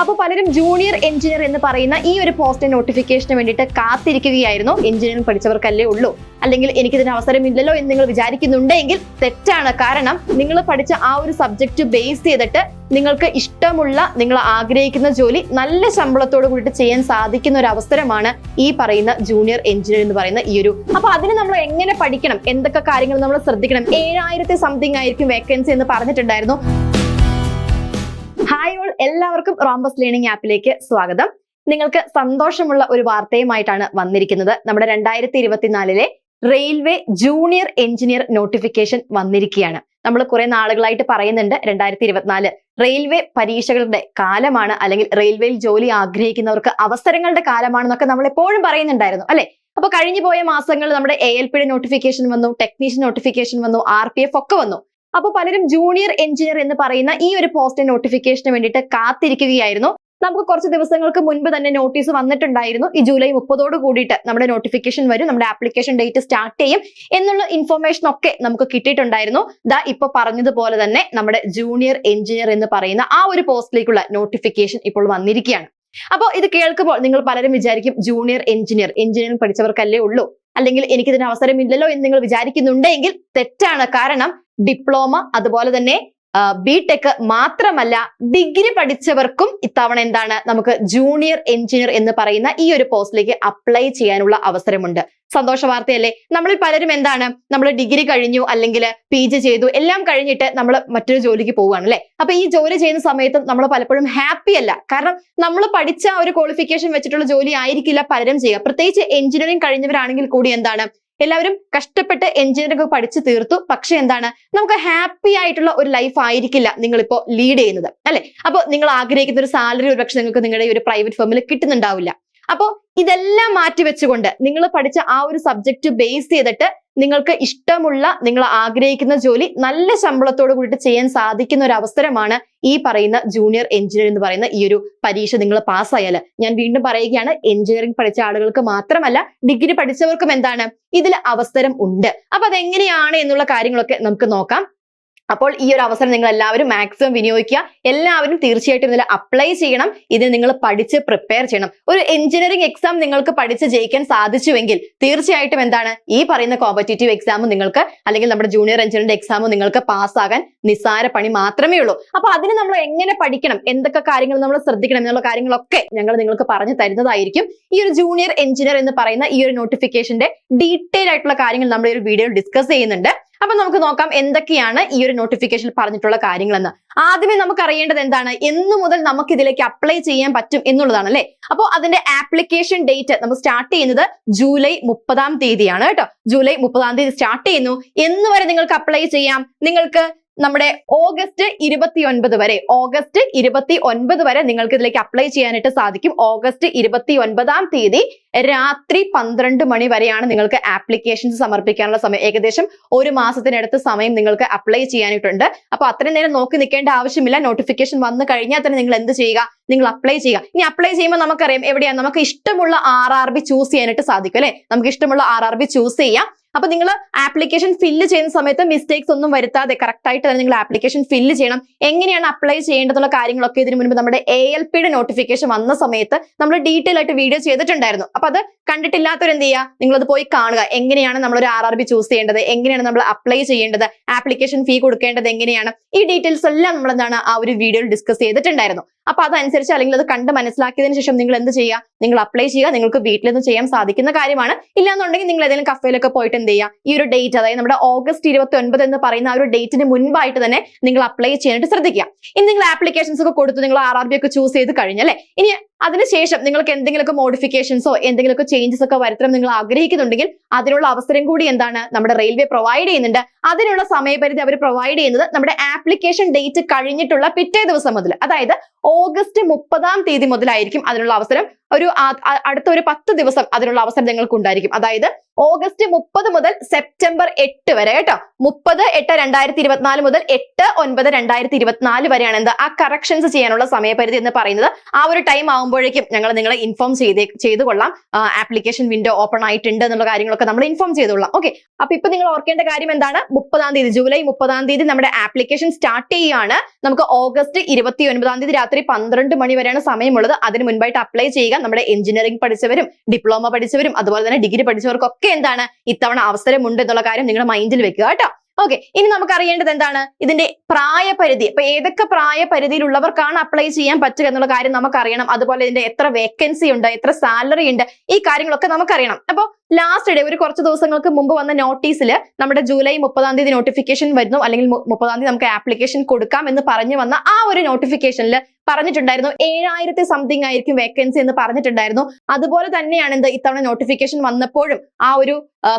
അപ്പൊ പലരും junior engineer എന്ന് പറയുന്ന ഈ ഒരു പോസ്റ്റ് നോട്ടിഫിക്കേഷന് വേണ്ടിയിട്ട് കാത്തിരിക്കുകയായിരുന്നു. എഞ്ചിനീയറിംഗ് പഠിച്ചവർക്കല്ലേ ഉള്ളൂ. അല്ലെങ്കിൽ എനിക്ക് എനിക്കിതിന് അവസരമില്ലല്ലോ എന്ന് നിങ്ങൾ വിചാരിക്കുന്നുണ്ടെങ്കിൽ തെറ്റാണ്. കാരണം നിങ്ങൾ പഠിച്ച ആ ഒരു സബ്ജക്റ്റ് ബേസ് ചെയ്തിട്ട് നിങ്ങൾക്ക് ഇഷ്ടമുള്ള നിങ്ങൾ ആഗ്രഹിക്കുന്ന ജോലി നല്ല ശമ്പളത്തോട് കൂടിയിട്ട് ചെയ്യാൻ സാധിക്കുന്ന ഒരു അവസരമാണ് ഈ പറയുന്ന ജൂനിയർ എഞ്ചിനീയർ എന്ന് പറയുന്ന ഈ ഒരു അപ്പൊ അതിന് നമ്മൾ എങ്ങനെ പഠിക്കണം? എന്തൊക്കെ കാര്യങ്ങൾ നമ്മൾ ശ്രദ്ധിക്കണം? ഏഴായിരത്തി സംതിങ് ആയിരിക്കും വേക്കൻസി എന്ന് പറഞ്ഞിട്ടുണ്ടായിരുന്നു. ഹായ് ഓൾ എല്ലാവർക്കും റോംബസ് ലേണിംഗ് ആപ്പിലേക്ക് സ്വാഗതം. നിങ്ങൾക്ക് സന്തോഷമുള്ള ഒരു വാർത്തയുമായിട്ടാണ് വന്നിരിക്കുന്നത്. നമ്മുടെ രണ്ടായിരത്തി ഇരുപത്തിനാലിലെ റെയിൽവേ ജൂനിയർ എഞ്ചിനീയർ നോട്ടിഫിക്കേഷൻ വന്നിരിക്കുകയാണ്. നമ്മൾ കുറെ നാളുകളായിട്ട് പറയുന്നുണ്ട് രണ്ടായിരത്തി ഇരുപത്തിനാല് റെയിൽവേ പരീക്ഷകളുടെ കാലമാണ് അല്ലെങ്കിൽ റെയിൽവേയിൽ ജോലി ആഗ്രഹിക്കുന്നവർക്ക് അവസരങ്ങളുടെ കാലമാണെന്നൊക്കെ നമ്മൾ എപ്പോഴും പറയുന്നുണ്ടായിരുന്നു അല്ലെ? അപ്പൊ കഴിഞ്ഞു പോയ മാസങ്ങളിൽ നമ്മുടെ എ എൽ പിയുടെ നോട്ടിഫിക്കേഷൻ വന്നു ടെക്നീഷ്യൻ നോട്ടിഫിക്കേഷൻ വന്നു ആർ പി എഫ് ഒക്കെ വന്നു. അപ്പൊ പലരും ജൂനിയർ എഞ്ചിനീയർ എന്ന് പറയുന്ന ഈ ഒരു പോസ്റ്റ് നോട്ടിഫിക്കേഷന് വേണ്ടിയിട്ട് കാത്തിരിക്കുകയായിരുന്നു. നമുക്ക് കുറച്ച് ദിവസങ്ങൾക്ക് മുൻപ് തന്നെ നോട്ടീസ് വന്നിട്ടുണ്ടായിരുന്നു. ഈ ജൂലൈ മുപ്പതോട് കൂടിയിട്ട് നമ്മുടെ നോട്ടിഫിക്കേഷൻ വരും നമ്മുടെ ആപ്ലിക്കേഷൻ ഡേറ്റ് സ്റ്റാർട്ട് ചെയ്യും എന്നുള്ള ഇൻഫർമേഷൻ ഒക്കെ നമുക്ക് കിട്ടിയിട്ടുണ്ടായിരുന്നു. ദാ ഇപ്പൊ പറഞ്ഞതുപോലെ തന്നെ നമ്മുടെ ജൂനിയർ എഞ്ചിനീയർ എന്ന് പറയുന്ന ആ ഒരു പോസ്റ്റിലേക്കുള്ള നോട്ടിഫിക്കേഷൻ ഇപ്പോൾ വന്നിരിക്കുകയാണ്. അപ്പോൾ ഇത് കേൾക്കുമ്പോൾ നിങ്ങൾ പലരും വിചാരിക്കും ജൂനിയർ എഞ്ചിനീയർ എഞ്ചിനീയറിംഗ് പഠിച്ചവർക്കല്ലേ ഉള്ളൂ. അല്ലെങ്കിൽ എനിക്കിതിന് അവസരമില്ലല്ലോ എന്ന് നിങ്ങൾ വിചാരിക്കുന്നുണ്ടെങ്കിൽ തെറ്റാണ്. കാരണം ഡിപ്ലോമ അതുപോലെ തന്നെ ബി ടെക് മാത്രമല്ല ഡിഗ്രി പഠിച്ചവർക്കും ഇത്തവണ എന്താണ് നമുക്ക് ജൂനിയർ എഞ്ചിനീയർ എന്ന് പറയുന്ന ഈ ഒരു പോസ്റ്റിലേക്ക് അപ്ലൈ ചെയ്യാനുള്ള അവസരമുണ്ട്. സന്തോഷ വാർത്തയല്ലേ? നമ്മളിൽ പലരും എന്താണ് നമ്മൾ ഡിഗ്രി കഴിഞ്ഞു അല്ലെങ്കിൽ പി ജി ചെയ്തു എല്ലാം കഴിഞ്ഞിട്ട് നമ്മൾ മറ്റൊരു ജോലിക്ക് പോവുകയാണ് അല്ലെ? അപ്പൊ ഈ ജോലി ചെയ്യുന്ന സമയത്തും നമ്മൾ പലപ്പോഴും ഹാപ്പി അല്ല. കാരണം നമ്മൾ പഠിച്ച ഒരു ക്വാളിഫിക്കേഷൻ വെച്ചിട്ടുള്ള ജോലി ആയിരിക്കില്ല പലരും ചെയ്യുക. പ്രത്യേകിച്ച് എഞ്ചിനീയറിംഗ് കഴിഞ്ഞവരാണെങ്കിൽ കൂടി എന്താണ് എല്ലാവരും കഷ്ടപ്പെട്ട് എഞ്ചിനീയറിംഗ് ഒക്കെ പഠിച്ചു തീർത്തു. പക്ഷെ എന്താണ്? നമുക്ക് ഹാപ്പി ആയിട്ടുള്ള ഒരു ലൈഫ് ആയിരിക്കില്ല നിങ്ങളിപ്പോ ലീഡ് ചെയ്യുന്നത്. അല്ലെ? അപ്പോൾ നിങ്ങൾ ആഗ്രഹിക്കുന്ന ഒരു സാലറി ഒരുപക്ഷെ നിങ്ങൾക്ക് നിങ്ങളുടെ ഒരു പ്രൈവറ്റ് ഫേമിൽ കിട്ടുന്നുണ്ടാവില്ല. അപ്പോൾ ഇതെല്ലാം മാറ്റി വെച്ചുകൊണ്ട് നിങ്ങൾ പഠിച്ച ആ ഒരു സബ്ജക്റ്റ് ബേസ് ചെയ്തിട്ട് നിങ്ങൾക്ക് ഇഷ്ടമുള്ള നിങ്ങൾ ആഗ്രഹിക്കുന്ന ജോലി നല്ല ശമ്പളത്തോട് കൂടിയിട്ട് ചെയ്യാൻ സാധിക്കുന്ന ഒരു അവസരമാണ് ഈ പറയുന്ന ജൂനിയർ എഞ്ചിനീയർ എന്ന് പറയുന്ന ഈ ഒരു പരീക്ഷ നിങ്ങൾ പാസ്സായാൽ ഞാൻ വീണ്ടും പറയുകയാണ് എഞ്ചിനീയറിംഗ് പഠിച്ച ആളുകൾക്ക് മാത്രമല്ല ഡിഗ്രി പഠിച്ചവർക്കും എന്താണ്? ഇതിൽ അവസരം ഉണ്ട്. അപ്പൊ അതെങ്ങനെയാണ് എന്നുള്ള കാര്യങ്ങളൊക്കെ നമുക്ക് നോക്കാം. അപ്പോൾ ഈ ഒരു അവസരം നിങ്ങൾ എല്ലാവരും മാക്സിമം വിനിയോഗിക്കുക. എല്ലാവരും തീർച്ചയായിട്ടും ഇതിൽ അപ്ലൈ ചെയ്യണം. ഇതിന് നിങ്ങൾ പഠിച്ച് പ്രിപ്പയർ ചെയ്യണം. ഒരു എഞ്ചിനീയറിംഗ് എക്സാം നിങ്ങൾക്ക് പഠിച്ച് ജയിക്കാൻ സാധിച്ചുവെങ്കിൽ തീർച്ചയായിട്ടും എന്താണ്? ഈ പറയുന്ന കോമ്പറ്റേറ്റീവ് എക്സാം നിങ്ങൾക്ക് അല്ലെങ്കിൽ നമ്മുടെ ജൂനിയർ എഞ്ചിനീയറിംഗ് എക്സാം നിങ്ങൾക്ക് പാസ്സാകാൻ നിസ്സാര പണി മാത്രമേ ഉള്ളൂ. അപ്പൊ അതിന് നമ്മൾ എങ്ങനെ പഠിക്കണം? എന്തൊക്കെ കാര്യങ്ങൾ നമ്മൾ ശ്രദ്ധിക്കണം എന്നുള്ള കാര്യങ്ങളൊക്കെ ഞങ്ങൾ നിങ്ങൾക്ക് പറഞ്ഞു തരുന്നതായിരിക്കും. ഈ ഒരു ജൂനിയർ എഞ്ചിനീയർ എന്ന് പറയുന്ന ഈ ഒരു നോട്ടിഫിക്കേഷന്റെ ഡീറ്റെയിൽ ആയിട്ടുള്ള കാര്യങ്ങൾ നമ്മൾ ഈ ഒരു വീഡിയോയിൽ ഡിസ്കസ് ചെയ്യുന്നുണ്ട്. അപ്പൊ നമുക്ക് നോക്കാം എന്തൊക്കെയാണ് ഈ ഒരു നോട്ടിഫിക്കേഷനിൽ പറഞ്ഞിട്ടുള്ള കാര്യങ്ങളെന്ന്. ആദ്യമേ നമുക്ക് അറിയേണ്ടത് എന്താണ്? എന്ന് മുതൽ നമുക്ക് ഇതിലേക്ക് അപ്ലൈ ചെയ്യാൻ പറ്റും എന്നുള്ളതാണ് അല്ലെ? അപ്പോൾ അതിന്റെ ആപ്ലിക്കേഷൻ ഡേറ്റ് നമ്മൾ സ്റ്റാർട്ട് ചെയ്യുന്നത് ജൂലൈ മുപ്പതാം തീയതിയാണ് കേട്ടോ. ജൂലൈ മുപ്പതാം തീയതി സ്റ്റാർട്ട് ചെയ്യുന്നു. എന്ന് വരെ നിങ്ങൾക്ക് അപ്ലൈ ചെയ്യാം. നിങ്ങൾക്ക് നമ്മുടെ ഓഗസ്റ്റ് ഇരുപത്തി ഒൻപത് വരെ ഓഗസ്റ്റ് ഇരുപത്തി ഒൻപത് വരെ നിങ്ങൾക്ക് ഇതിലേക്ക് അപ്ലൈ ചെയ്യാനായിട്ട് സാധിക്കും. ഓഗസ്റ്റ് ഇരുപത്തി ഒൻപതാം തീയതി രാത്രി പന്ത്രണ്ട് മണി വരെയാണ് നിങ്ങൾക്ക് ആപ്ലിക്കേഷൻസ് സമർപ്പിക്കാനുള്ള സമയം. ഏകദേശം ഒരു മാസത്തിനടുത്ത് സമയം നിങ്ങൾക്ക് അപ്ലൈ ചെയ്യാനായിട്ടുണ്ട്. അപ്പൊ അത്രയും നേരം നോക്കി നിൽക്കേണ്ട ആവശ്യമില്ല. നോട്ടിഫിക്കേഷൻ വന്നു കഴിഞ്ഞാൽ തന്നെ നിങ്ങൾ എന്ത് ചെയ്യുക? നിങ്ങൾ അപ്ലൈ ചെയ്യുക. ഇനി അപ്ലൈ ചെയ്യുമ്പോൾ നമുക്കറിയാം എവിടെയാണ് നമുക്ക് ഇഷ്ടമുള്ള ആർ ആർ ബി ചൂസ് ചെയ്യാനായിട്ട് സാധിക്കും അല്ലെ? നമുക്ക് ഇഷ്ടമുള്ള ആർ ആർ ബി ചൂസ് ചെയ്യാം. അപ്പൊ നിങ്ങൾ ആപ്ലിക്കേഷൻ ഫില്ല് ചെയ്യുന്ന സമയത്ത് മിസ്റ്റേക്സ് ഒന്നും വരുത്താതെ കറക്റ്റ് ആയിട്ട് തന്നെ നിങ്ങൾ ആപ്ലിക്കേഷൻ ഫില്ല് ചെയ്യണം. എങ്ങനെയാണ് അപ്ലൈ ചെയ്യേണ്ടതുള്ള കാര്യങ്ങളൊക്കെ ഇതിനു മുൻപ് നമ്മുടെ എ എൽ പിയുടെ നോട്ടിഫിക്കേഷൻ വന്ന സമയത്ത് നമ്മൾ ഡീറ്റെയിൽ ആയിട്ട് വീഡിയോ ചെയ്തിട്ടുണ്ടായിരുന്നു. അപ്പൊ അത് കണ്ടിട്ടില്ലാത്തവർ എന്ത് ചെയ്യുക നിങ്ങൾ അത് പോയി കാണുക. എങ്ങനെയാണ് നമ്മൾ ഒരു ആർ ആർ ബി ചൂസ് ചെയ്യേണ്ടത്? എങ്ങനെയാണ് നമ്മൾ അപ്ലൈ ചെയ്യേണ്ടത്? ആപ്ലിക്കേഷൻ ഫീ കൊടുക്കേണ്ടത് എങ്ങനെയാണ്? ഈ ഡീറ്റെയിൽസ് എല്ലാം നമ്മൾ എന്താണ് ആ ഒരു വീഡിയോയിൽ ഡിസ്കസ് ചെയ്തിട്ടുണ്ടായിരുന്നു. അപ്പൊ അതനുസരിച്ച് അല്ലെങ്കിൽ അത് കണ്ട് മനസ്സിലാക്കിയതിനു ശേഷം നിങ്ങൾ എന്ത് ചെയ്യുക? നിങ്ങൾ അപ്ലൈ ചെയ്യുക. നിങ്ങൾക്ക് വീട്ടിൽ നിന്ന് ചെയ്യാൻ സാധിക്കുന്ന കാര്യമാണ്. ഇല്ലാന്നുണ്ടെങ്കിൽ നിങ്ങൾ ഏതെങ്കിലും കഫയിലൊക്കെ പോയിട്ട് എന്ത് ചെയ്യുക? ഈ ഒരു ഡേറ്റ് അതായത് നമ്മുടെ ഓഗസ്റ്റ് ഇരുപത്തി ഒൻപത് എന്ന് പറയുന്ന ആ ഒരു ഡേറ്റിന് മുൻപായിട്ട് തന്നെ നിങ്ങൾ അപ്ലൈ ചെയ്യാനായിട്ട് ശ്രദ്ധിക്കുക. ഇനി നിങ്ങൾ ആപ്ലിക്കേഷൻസ് ഒക്കെ കൊടുത്ത് നിങ്ങൾ ആർ ആർ ബി ഒക്കെ ചൂസ് ചെയ്ത് കഴിഞ്ഞല്ലേ ഇനി അതിനുശേഷം നിങ്ങൾക്ക് എന്തെങ്കിലുമൊക്കെ മോഡിഫിക്കേഷൻസോ എന്തെങ്കിലുമൊക്കെ ചേഞ്ചസ് ഒക്കെ വരുത്തണം നിങ്ങൾ ആഗ്രഹിക്കുന്നുണ്ടെങ്കിൽ അതിനുള്ള അവസരം കൂടി എന്താണ്? നമ്മുടെ റെയിൽവേ പ്രൊവൈഡ് ചെയ്യുന്നുണ്ട്. അതിനുള്ള സമയപരിധി അവർ പ്രൊവൈഡ് ചെയ്യുന്നത് നമ്മുടെ ആപ്ലിക്കേഷൻ ഡേറ്റ് കഴിഞ്ഞിട്ടുള്ള പിറ്റേ ദിവസം മുതൽ. അതായത് ഓഗസ്റ്റ് മുപ്പതാം തീയതി മുതലായിരിക്കും അതിനുള്ള അവസരം. ഒരു അടുത്ത ഒരു പത്ത് ദിവസം അതിനുള്ള അവസരം നിങ്ങൾക്ക് ഉണ്ടായിരിക്കും അതായത് ഓഗസ്റ്റ് മുപ്പത് മുതൽ സെപ്റ്റംബർ എട്ട് വരെ കേട്ടോ. മുപ്പത് എട്ട് രണ്ടായിരത്തി ഇരുപത്തിനാല് മുതൽ എട്ട് ഒൻപത് രണ്ടായിരത്തി ഇരുപത്തിനാല് വരെയാണ് എന്ത്? ആ കറക്ഷൻസ് ചെയ്യാനുള്ള സമയപരിധി എന്ന് പറയുന്നത്. ആ ഒരു ടൈം ആകുമ്പോഴേക്കും ഞങ്ങൾ നിങ്ങളെ ഇൻഫോം ചെയ്തേ ചെയ്തു കൊള്ളാം. ആപ്ലിക്കേഷൻ വിൻഡോ ഓപ്പൺ ആയിട്ടുണ്ട് എന്നുള്ള കാര്യങ്ങളൊക്കെ നമ്മൾ ഇൻഫോം ചെയ്തുകൊള്ളാം ഓക്കെ അപ്പൊ ഇപ്പൊ നിങ്ങൾ ഓർക്കേണ്ട കാര്യം എന്താണ്? മുപ്പതാം തീയതി ജൂലൈ മുപ്പതാം തീയതി നമ്മുടെ ആപ്ലിക്കേഷൻ സ്റ്റാർട്ട് ചെയ്യുകയാണ് നമുക്ക് ഓഗസ്റ്റ് ഇരുപത്തി ഒൻപതാം തീയതി രാത്രി പന്ത്രണ്ട് മണി വരെയാണ് സമയമുള്ളത്. അതിന് മുൻപായിട്ട് അപ്ലൈ ചെയ്യുക. നമ്മുടെ എഞ്ചിനീയറിംഗ് പഠിച്ചവരും ഡിപ്ലോമ പഠിച്ചവരും അതുപോലെ തന്നെ ഡിഗ്രി പഠിച്ചവർക്കൊക്കെ എന്താണ് ഇത്തവണ അവസരമുണ്ട് എന്നുള്ള കാര്യം നിങ്ങളുടെ മൈൻഡിൽ വെക്കുക കേട്ടോ. ഓക്കെ ഇനി നമുക്ക് അറിയേണ്ടത് എന്താണ്? ഇതിന്റെ പ്രായപരിധി. അപ്പൊ ഏതൊക്കെ പ്രായപരിധിയിലുള്ളവർക്കാണ് അപ്ലൈ ചെയ്യാൻ പറ്റുക എന്നുള്ള കാര്യം നമുക്കറിയണം. അതുപോലെ ഇതിന്റെ എത്ര വേക്കൻസി ഉണ്ട് എത്ര സാലറി ഉണ്ട് ഈ കാര്യങ്ങളൊക്കെ നമുക്കറിയണം. അപ്പോൾ ലാസ്റ്റ് ഡേ ഒരു കുറച്ച് ദിവസങ്ങൾക്ക് മുമ്പ് വന്ന നോട്ടീസിൽ നമ്മുടെ ജൂലൈ മുപ്പതാം തീയതി നോട്ടിഫിക്കേഷൻ വരുന്നു. അല്ലെങ്കിൽ മുപ്പതാം തീയതി നമുക്ക് ആപ്ലിക്കേഷൻ കൊടുക്കാം എന്ന് പറഞ്ഞു വന്ന ആ ഒരു നോട്ടിഫിക്കേഷനിൽ പറഞ്ഞിട്ടുണ്ടായിരുന്നു. ഏഴായിരത്തി സംതിങ് ആയിരിക്കും വേക്കൻസി എന്ന് പറഞ്ഞിട്ടുണ്ടായിരുന്നു. അതുപോലെ തന്നെയാണ് എന്ത് ഇത്തവണ നോട്ടിഫിക്കേഷൻ വന്നപ്പോഴും ആ ഒരു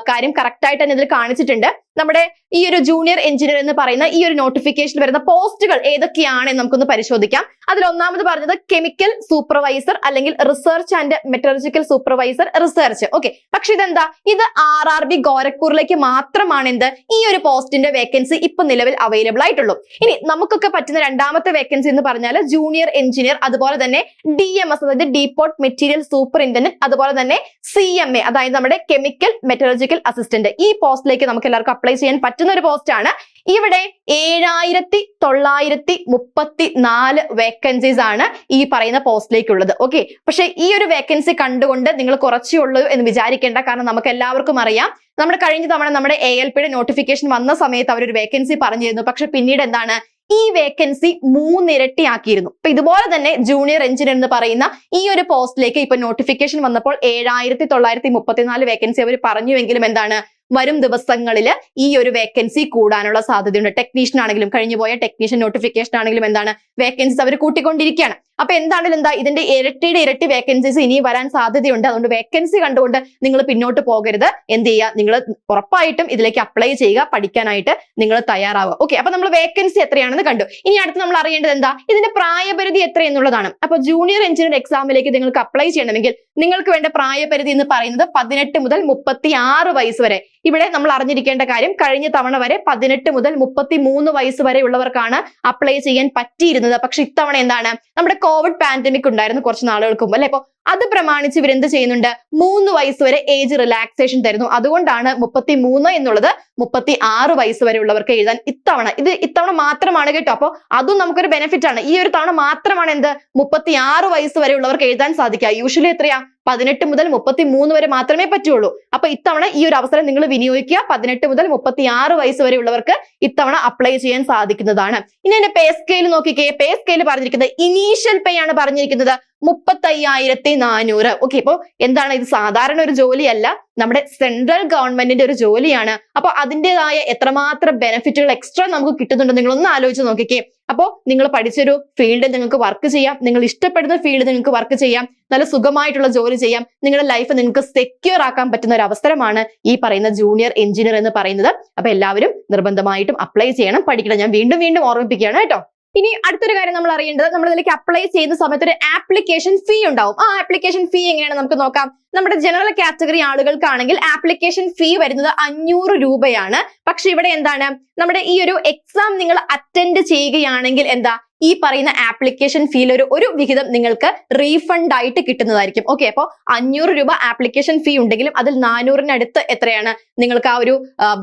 കാര്യം കറക്റ്റ് ആയിട്ട് തന്നെ ഇതിൽ കാണിച്ചിട്ടുണ്ട്. നമ്മുടെ ഈ ഒരു ജൂനിയർ എഞ്ചിനീയർ എന്ന് പറയുന്ന ഈ ഒരു നോട്ടിഫിക്കേഷൻ വരുന്ന പോസ്റ്റുകൾ ഏതൊക്കെയാണ് നമുക്കൊന്ന് പരിശോധിക്കാം. അതിൽ ഒന്നാമത് പറഞ്ഞത് കെമിക്കൽ സൂപ്പർവൈസർ അല്ലെങ്കിൽ research and metallurgical supervisor research okay പക്ഷെ ഇതെന്താ? ഇത് ആർ ആർ ബി ഗോരഖ്പൂരിലേക്ക് മാത്രമാണ് എന്ത് ഈ ഒരു പോസ്റ്റിന്റെ വേക്കൻസി ഇപ്പൊ നിലവിൽ അവൈലബിൾ ആയിട്ടുള്ളൂ. ഇനി നമുക്കൊക്കെ പറ്റുന്ന രണ്ടാമത്തെ വേക്കൻസി എന്ന് പറഞ്ഞാൽ ജൂനിയർ എഞ്ചിനീയർ അതുപോലെ തന്നെ ഡി എം എസ് അതായത് ഡീപോട്ട് മെറ്റീരിയൽ സൂപ്പറിന്റൻഡന്റ് അതുപോലെ തന്നെ സി എം എ അതായത് നമ്മുടെ കെമിക്കൽ മെറ്റോളജിക്കൽ അസിസ്റ്റന്റ് ഈ പോസ്റ്റിലേക്ക് നമുക്ക് എല്ലാവർക്കും ചെയ്യാൻ പറ്റുന്ന ഒരു പോസ്റ്റ് ആണ്. ഇവിടെ ഏഴായിരത്തി തൊള്ളായിരത്തി മുപ്പത്തി നാല് വേക്കൻസീസ് ആണ് ഈ പറയുന്ന പോസ്റ്റിലേക്കുള്ളത് ഓക്കെ പക്ഷെ ഈ ഒരു വേക്കൻസി കണ്ടുകൊണ്ട് നിങ്ങൾ കുറച്ചേ ഉള്ളൂ എന്ന് വിചാരിക്കേണ്ട. കാരണം നമുക്ക് എല്ലാവർക്കും അറിയാം. നമ്മൾ കഴിഞ്ഞ തവണ നമ്മുടെ എ എൽ പിയുടെ നോട്ടിഫിക്കേഷൻ വന്ന സമയത്ത് അവർ ഒരു വേക്കൻസി പറഞ്ഞിരുന്നു. പക്ഷെ പിന്നീട് എന്താണ്? ഈ വേക്കൻസി മൂന്നിരട്ടിയാക്കിയിരുന്നു. അപ്പൊ ഇതുപോലെ തന്നെ ജൂനിയർ എഞ്ചിനീയർ എന്ന് പറയുന്ന ഈ ഒരു പോസ്റ്റിലേക്ക് ഇപ്പൊ നോട്ടിഫിക്കേഷൻ വന്നപ്പോൾ ഏഴായിരത്തി തൊള്ളായിരത്തി മുപ്പത്തിനാല് വേക്കൻസി അവർ പറഞ്ഞുവെങ്കിലും എന്താണ്? വരും ദിവസങ്ങളിൽ ഈ ഒരു വേക്കൻസി കൂടാനുള്ള സാധ്യതയുണ്ട്. ടെക്നീഷ്യൻ ആണെങ്കിലും കഴിഞ്ഞു പോയ ടെക്നീഷ്യൻ നോട്ടിഫിക്കേഷൻ ആണെങ്കിലും എന്താണ് വേക്കൻസീസ് അവർ കൂട്ടിക്കൊണ്ടിരിക്കുകയാണ്. അപ്പൊ എന്താണെങ്കിലും എന്താ ഇതിന്റെ ഇരട്ടിയുടെ ഇരട്ടി വേക്കൻസീസ് ഇനി വരാൻ സാധ്യതയുണ്ട്. അതുകൊണ്ട് വേക്കൻസി കണ്ടുകൊണ്ട് നിങ്ങൾ പിന്നോട്ട് പോകരുത്. എന്ത് ചെയ്യുക? നിങ്ങൾ ഉറപ്പായിട്ടും ഇതിലേക്ക് അപ്ലൈ ചെയ്യുക പഠിക്കാനായിട്ട് നിങ്ങൾ തയ്യാറാവുക. ഓക്കെ അപ്പൊ നമ്മൾ വേക്കൻസി എത്രയാണെന്ന് കണ്ടു. ഇനി അടുത്ത് നമ്മൾ അറിയേണ്ടത് എന്താ? ഇതിന്റെ പ്രായപരിധി എത്ര എന്നുള്ളതാണ്. അപ്പൊ ജൂനിയർ എഞ്ചിനീയർ എക്സാമിലേക്ക് നിങ്ങൾക്ക് അപ്ലൈ ചെയ്യണമെങ്കിൽ നിങ്ങൾക്ക് വേണ്ട പ്രായപരിധി എന്ന് പറയുന്നത് പതിനെട്ട് മുതൽ മുപ്പത്തി ആറ് വയസ്സ് വരെ. ഇവിടെ നമ്മൾ അറിഞ്ഞിരിക്കേണ്ട കാര്യം കഴിഞ്ഞ തവണ വരെ പതിനെട്ട് മുതൽ മുപ്പത്തി മൂന്ന് വയസ്സ് വരെ ഉള്ളവർക്കാണ് അപ്ലൈ ചെയ്യാൻ പറ്റിയിരുന്നത്. പക്ഷെ ഇത്തവണ എന്താണ്? നമ്മുടെ കോവിഡ് പാൻഡമിക് ഉണ്ടായിരുന്നു കുറച്ച് നാളുകൾക്ക് മുമ്പ് അല്ലെ? അപ്പൊ അത് പ്രമാണിച്ച് ഇവരെന്ത് ചെയ്യുന്നുണ്ട്? മൂന്ന് വയസ്സ് വരെ ഏജ് റിലാക്സേഷൻ തരുന്നു. അതുകൊണ്ടാണ് മുപ്പത്തി മൂന്ന് എന്നുള്ളത് മുപ്പത്തി ആറ് വയസ്സ് വരെ ഉള്ളവർക്ക് എഴുതാൻ ഇത്തവണ. ഇത് ഇത്തവണ മാത്രമാണ് കേട്ടോ. അപ്പൊ അതും നമുക്കൊരു ബെനിഫിറ്റ് ആണ്. ഈ ഒരു തവണ മാത്രമാണ് എന്ത്? മുപ്പത്തി ആറ് വയസ്സ് വരെ ഉള്ളവർക്ക് എഴുതാൻ സാധിക്കുക. യൂഷ്വലി എത്രയാ? പതിനെട്ട് മുതൽ മുപ്പത്തി മൂന്ന് വരെ മാത്രമേ പറ്റുള്ളൂ. അപ്പൊ ഇത്തവണ ഈ ഒരു അവസരം നിങ്ങൾ വിനിയോഗിക്കുക. പതിനെട്ട് മുതൽ മുപ്പത്തി ആറ് വയസ്സ് വരെ ഉള്ളവർക്ക് ഇത്തവണ അപ്ലൈ ചെയ്യാൻ സാധിക്കുന്നതാണ്. ഇനി എന്റെ പേ സ്കെയിൽ നോക്കിക്കേ. പേ സ്കെയിൽ പറഞ്ഞിരിക്കുന്നത് ഇനീഷ്യൽ പേ ആണ് പറഞ്ഞിരിക്കുന്നത്. മുപ്പത്തയ്യായിരത്തി നാനൂറ് ഓക്കെ ഇപ്പൊ എന്താണ്? ഇത് സാധാരണ ഒരു ജോലിയല്ല. നമ്മുടെ സെൻട്രൽ ഗവൺമെന്റിന്റെ ഒരു ജോലിയാണ്. അപ്പൊ അതിന്റെതായ എത്രമാത്രം ബെനിഫിറ്റുകൾ എക്സ്ട്രാ നമുക്ക് കിട്ടുന്നുണ്ടോ നിങ്ങൾ ഒന്ന് ആലോചിച്ച് നോക്കിക്കേ. അപ്പോൾ നിങ്ങൾ പഠിച്ചൊരു ഫീൽഡിൽ നിങ്ങൾക്ക് വർക്ക് ചെയ്യാം. നിങ്ങൾ ഇഷ്ടപ്പെടുന്ന ഫീൽഡിൽ നിങ്ങൾക്ക് വർക്ക് ചെയ്യാം. നല്ല സുഖമായിട്ടുള്ള ജോലി ചെയ്യാം. നിങ്ങളുടെ ലൈഫ് നിങ്ങൾക്ക് സെക്യൂർ ആക്കാൻ പറ്റുന്ന ഒരു അവസരമാണ് ഈ പറയുന്ന ജൂനിയർ എഞ്ചിനീയർ എന്ന് പറയുന്നത്. അപ്പൊ എല്ലാവരും നിർബന്ധമായിട്ടും അപ്ലൈ ചെയ്യണം. പഠിക്കണം. ഞാൻ വീണ്ടും വീണ്ടും ഓർമ്മിപ്പിക്കുകയാണ് കേട്ടോ. ഇനി അടുത്തൊരു കാര്യം നമ്മൾ അറിയേണ്ടത് നമ്മൾ ഇതിലേക്ക് അപ്ലൈ ചെയ്യുന്ന സമയത്ത് ഒരു ആപ്ലിക്കേഷൻ ഫീ ഉണ്ടാവും. ആ ആപ്ലിക്കേഷൻ ഫീ എങ്ങനെയാണ് നമുക്ക് നോക്കാം? നമ്മുടെ ജനറൽ കാറ്റഗറി ആളുകൾക്കാണെങ്കിൽ ആപ്ലിക്കേഷൻ ഫീ വരുന്നത് അഞ്ഞൂറ് രൂപയാണ്. പക്ഷെ ഇവിടെ എന്താണ്? നമ്മുടെ ഈ ഒരു എക്സാം നിങ്ങൾ അറ്റൻഡ് ചെയ്യുകയാണെങ്കിൽ എന്താ? ഈ പറയുന്ന ആപ്ലിക്കേഷൻ ഫീൽ ഒരു ഒരു വിഹിതം നിങ്ങൾക്ക് റീഫണ്ട് ആയിട്ട് കിട്ടുന്നതായിരിക്കും. ഓക്കെ അപ്പോൾ അഞ്ഞൂറ് രൂപ ആപ്ലിക്കേഷൻ ഫീ ഉണ്ടെങ്കിലും അതിൽ നാനൂറിനടുത്ത് എത്രയാണ്? നിങ്ങൾക്ക് ആ ഒരു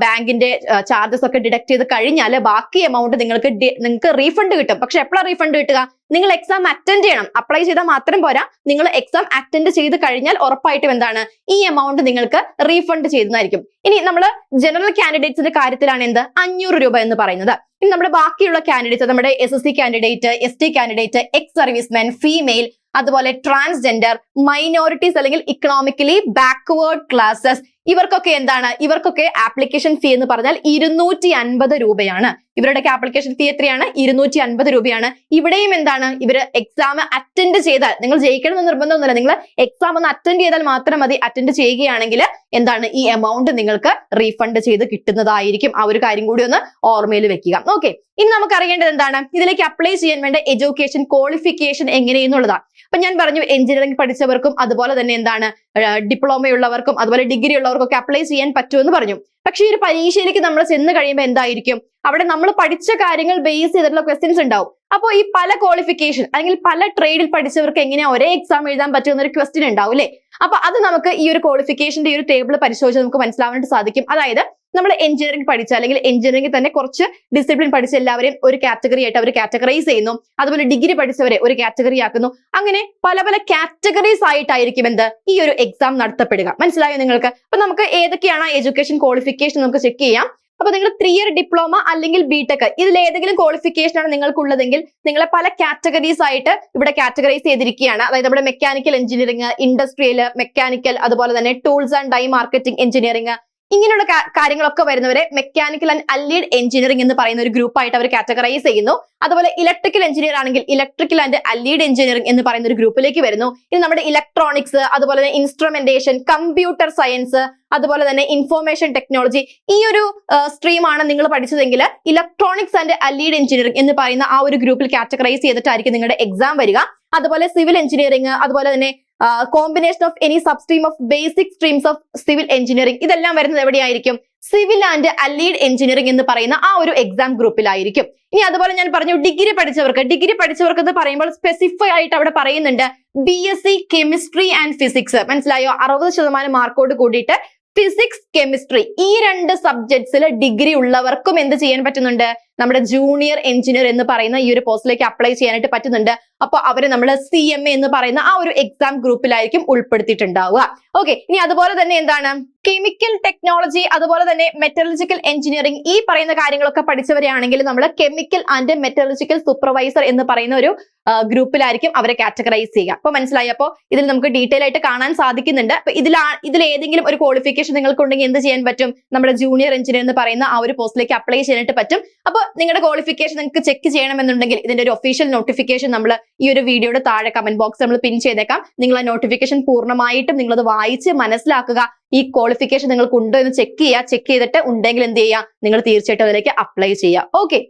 ബാങ്കിന്റെ ചാർജസ് ഒക്കെ ഡിഡക്ട് ചെയ്ത് കഴിഞ്ഞാൽ ബാക്കി എമൗണ്ട് നിങ്ങൾക്ക് നിങ്ങൾക്ക് റീഫണ്ട് കിട്ടും. പക്ഷെ എപ്പോഴാണ് റീഫണ്ട് കിട്ടുക? നിങ്ങൾ എക്സാം അറ്റൻഡ് ചെയ്യണം. അപ്ലൈ ചെയ്താൽ മാത്രം പോരാ. നിങ്ങൾ എക്സാം അറ്റൻഡ് ചെയ്ത് കഴിഞ്ഞാൽ ഉറപ്പായിട്ടും എന്താണ്? ഈ എമൗണ്ട് നിങ്ങൾക്ക് റീഫണ്ട് ചെയ്യുന്നതായിരിക്കും. ഇനി നമ്മൾ ജനറൽ കാൻഡിഡേറ്റ്സിന്റെ കാര്യത്തിലാണ് എന്ത്? അഞ്ഞൂറ് രൂപ എന്ന് പറയുന്നത്. ഇനി നമ്മുടെ ബാക്കിയുള്ള കാൻഡിഡേറ്റ്സ് നമ്മുടെ S S C candidate S T candidate ex serviceman female അതുപോലെ ട്രാൻസ്ജെൻഡർ മൈനോറിറ്റീസ് അല്ലെങ്കിൽ ഇക്കണോമിക്കലി ബാക്ക്വേർഡ് ക്ലാസ്സസ് ഇവർക്കൊക്കെ എന്താണ്? ഇവർക്കൊക്കെ ആപ്ലിക്കേഷൻ ഫീ എന്ന് പറഞ്ഞാൽ ഇരുന്നൂറ്റി അൻപത് രൂപയാണ്. ഇവരുടെയൊക്കെ ആപ്ലിക്കേഷൻ ഫീ എത്രയാണ്? ഇരുന്നൂറ്റി അൻപത് രൂപയാണ്. ഇവിടെയും എന്താണ്? ഇവർ എക്സാം അറ്റൻഡ് ചെയ്താൽ നിങ്ങൾ ജയിക്കണം എന്ന് നിർബന്ധമൊന്നുമില്ല. നിങ്ങൾ എക്സാം ഒന്ന് അറ്റൻഡ് ചെയ്താൽ മാത്രം മതി. അറ്റൻഡ് ചെയ്യുകയാണെങ്കിൽ എന്താണ്? ഈ എമൗണ്ട് നിങ്ങൾക്ക് റീഫണ്ട് ചെയ്ത് കിട്ടുന്നതായിരിക്കും. ആ ഒരു കാര്യം കൂടി ഒന്ന് ഓർമ്മയിൽ വെക്കുക. ഓക്കെ ഇനി നമുക്ക് അറിയേണ്ടത് എന്താണ്? ഇതിലേക്ക് അപ്ലൈ ചെയ്യാൻ വേണ്ട എഡ്യൂക്കേഷൻ ക്വാളിഫിക്കേഷൻ എങ്ങനെയെന്നുള്ളതാണ് അപ്പൊ ഞാൻ പറഞ്ഞു എഞ്ചിനീയറിംഗ് പഠിച്ചവർക്കും അതുപോലെ തന്നെ എന്താണ്? ഡിപ്ലോമ ഉള്ളവർക്കും അതുപോലെ ഡിഗ്രി ഉള്ളവർക്കും ഒക്കെ അപ്ലൈ ചെയ്യാൻ പറ്റുമെന്ന് പറഞ്ഞു. പക്ഷേ ഈ ഒരു പരീക്ഷയിലേക്ക് നമ്മൾ ചെന്ന് കഴിയുമ്പോൾ എന്തായിരിക്കും? അവിടെ നമ്മൾ പഠിച്ച കാര്യങ്ങൾ ബേസ് ചെയ്തിട്ടുള്ള ക്വസ്റ്റ്യൻസ് ഉണ്ടാവും. അപ്പോൾ ഈ പല ക്വാളിഫിക്കേഷൻ അല്ലെങ്കിൽ പല ട്രേഡിൽ പഠിച്ചവർക്ക് എങ്ങനെയാ ഒരേ എക്സാം എഴുതാൻ പറ്റുന്ന ഒരു ക്വസ്റ്റ്യൻ ഉണ്ടാവും അല്ലേ? അപ്പൊ അത് നമുക്ക് ഈ ഒരു ക്വാളിഫിക്കേഷന്റെ ഈ ഒരു ടേബിൾ പരിശോധിച്ച് നമുക്ക് മനസ്സിലാവാനായിട്ട് സാധിക്കും. അതായത് നമ്മൾ എഞ്ചിനീയറിംഗ് പഠിച്ച അല്ലെങ്കിൽ എഞ്ചിനീയറിംഗ് തന്നെ കുറച്ച് ഡിസിപ്ലിൻ പഠിച്ച എല്ലാവരെയും ഒരു കാറ്റഗറി ആയിട്ട് അവർ കാറ്റഗറൈസ് ചെയ്യുന്നു. അതുപോലെ ഡിഗ്രി പഠിച്ചവരെ ഒരു കാറ്റഗറി ആക്കുന്നു. അങ്ങനെ പല പല കാറ്റഗറീസ് ആയിട്ടായിരിക്കും എന്ത്? ഈ ഒരു എക്സാം നടത്തപ്പെടുക. മനസ്സിലായോ നിങ്ങൾക്ക്? അപ്പൊ നമുക്ക് ഏതൊക്കെയാണ് എഡ്യൂക്കേഷൻ ക്വാളിഫിക്കേഷൻ നമുക്ക് ചെക്ക് ചെയ്യാം. അപ്പൊ നിങ്ങൾ ത്രീ ഇയർ ഡിപ്ലോമ അല്ലെങ്കിൽ ബിടെക് ഇതിൽ ഏതെങ്കിലും ക്വാളിഫിക്കേഷൻ ആണ് നിങ്ങൾക്കുള്ളതെങ്കിൽ നിങ്ങളെ പല കാറ്റഗറീസ് ആയിട്ട് ഇവിടെ കാറ്റഗറൈസ് ചെയ്തിരിക്കുകയാണ്. അതായത് നമ്മുടെ മെക്കാനിക്കൽ എഞ്ചിനീയറിംഗ് ഇൻഡസ്ട്രിയൽ മെക്കാനിക്കൽ അതുപോലെ തന്നെ tools and die marketing engineering ഇങ്ങനെയുള്ള കാര്യങ്ങളൊക്കെ വരുന്നവരെ മെക്കാനിക്കൽ ആൻഡ് അല്ലീഡ് എഞ്ചിനീയറിംഗ് എന്ന് പറയുന്ന ഒരു ഗ്രൂപ്പ് ആയിട്ട് അവർ കാറ്റഗറൈസ് ചെയ്യുന്നു. അതുപോലെ ഇലക്ട്രിക്കൽ എഞ്ചിനീയർ ആണെങ്കിൽ ഇലക്ട്രിക്കൽ ആൻഡ് അല്ലീഡ് എഞ്ചിനീയറിംഗ് എന്ന് പറയുന്ന ഒരു ഗ്രൂപ്പിലേക്ക് വരുന്നു. ഇനി നമ്മുടെ ഇലക്ട്രോണിക്സ് അതുപോലെ തന്നെ ഇൻസ്ട്രുമെന്റേഷൻ കമ്പ്യൂട്ടർ സയൻസ് അതുപോലെ തന്നെ ഇൻഫോർമേഷൻ ടെക്നോളജി ഈ ഒരു സ്ട്രീമാണ് നിങ്ങൾ പഠിച്ചതെങ്കിൽ ഇലക്ട്രോണിക്സ് ആൻഡ് അല്ലീഡ് എഞ്ചിനീയറിംഗ് എന്ന് പറയുന്ന ആ ഒരു ഗ്രൂപ്പിൽ കാറ്റഗറൈസ് ചെയ്തിട്ടായിരിക്കും നിങ്ങളുടെ എക്സാം വരിക. അതുപോലെ സിവിൽ എഞ്ചിനീയറിംഗ് അതുപോലെ തന്നെ combination of any substream of basic streams of civil engineering ഇതെല്ലാം വരുന്നത് എവിടെയായിരിക്കും? സിവിൽ ആൻഡ് അലീഡ് എഞ്ചിനീയറിംഗ് എന്ന് പറയുന്ന ആ ഒരു എക്സാം ഗ്രൂപ്പിലായിരിക്കും ഇനി അതുപോലെ ഞാൻ പറഞ്ഞു ഡിഗ്രി പഠിച്ചവർക്ക്. ഡിഗ്രി പഠിച്ചവർക്ക് എന്ന് പറയുമ്പോൾ സ്പെസിഫൈ ആയിട്ട് അവിടെ പറയുന്നുണ്ട് B S C chemistry and physics മനസ്സിലായോ? അറുപത് ശതമാനം മാർക്കോട് കൂടിയിട്ട് ഫിസിക്സ് കെമിസ്ട്രി ഈ രണ്ട് സബ്ജക്ട്സിൽ ഡിഗ്രി ഉള്ളവർക്കും എന്ത് ചെയ്യാൻ പറ്റുന്നുണ്ട്? നമ്മുടെ ജൂനിയർ എഞ്ചിനീയർ എന്ന് പറയുന്ന ഈ ഒരു പോസ്റ്റിലേക്ക് അപ്ലൈ ചെയ്യാനായിട്ട് പറ്റുന്നുണ്ട്. അപ്പൊ അവരെ നമ്മൾ സി എ എന്ന് പറയുന്ന ആ ഒരു എക്സാം ഗ്രൂപ്പിലായിരിക്കും ഉൾപ്പെടുത്തിയിട്ടുണ്ടാവുക. ഓക്കെ ഇനി അതുപോലെ തന്നെ എന്താണ്? കെമിക്കൽ ടെക്നോളജി അതുപോലെ തന്നെ മെറ്റലജിക്കൽ എഞ്ചിനീയറിംഗ് ഈ പറയുന്ന കാര്യങ്ങളൊക്കെ പഠിച്ചവരെയാണെങ്കിൽ നമ്മൾ കെമിക്കൽ ആൻഡ് മെറ്റലജിക്കൽ സൂപ്പർവൈസർ എന്ന് പറയുന്ന ഒരു ഗ്രൂപ്പിലായിരിക്കും അവരെ കാറ്റഗറൈസ് ചെയ്യുക. അപ്പൊ മനസ്സിലായി? അപ്പോൾ ഇതിൽ നമുക്ക് ഡീറ്റെയിൽ ആയിട്ട് കാണാൻ സാധിക്കുന്നുണ്ട്. അപ്പൊ ഇതിൽ ഇതിൽ ഏതെങ്കിലും ഒരു ക്വാളിഫിക്കേഷൻ നിങ്ങൾക്ക് ഉണ്ടെങ്കിൽ എന്ത് ചെയ്യാൻ പറ്റും? നമ്മുടെ ജൂനിയർ എഞ്ചിനീയർ എന്ന് പറയുന്ന ആ ഒരു പോസ്റ്റിലേക്ക് അപ്ലൈ ചെയ്യാനായിട്ട് പറ്റും. അപ്പോൾ നിങ്ങളുടെ ക്വാളിഫിക്കേഷൻ നിങ്ങൾക്ക് ചെക്ക് ചെയ്യണമെന്നുണ്ടെങ്കിൽ ഇതിന്റെ ഒരു ഒഫീഷ്യൽ നോട്ടിഫിക്കേഷൻ നമ്മൾ ഈ ഒരു വീഡിയോയുടെ താഴെ കമന്റ് ബോക്സ് നമ്മൾ പിൻ ചെയ്തേക്കാം. നിങ്ങൾ ആ നോട്ടിഫിക്കേഷൻ പൂർണമായിട്ടും നിങ്ങളത് വായിച്ച് മനസ്സിലാക്കുക. ഈ ക്വാളിഫിക്കേഷൻ നിങ്ങൾക്ക് ഉണ്ടോ എന്ന് ചെക്ക് ചെയ്യുക. ചെക്ക് ചെയ്തിട്ട് ഉണ്ടെങ്കിൽ എന്ത് ചെയ്യുക? നിങ്ങൾ തീർച്ചയായിട്ടും അതിലേക്ക് അപ്ലൈ ചെയ്യുക. ഓക്കെ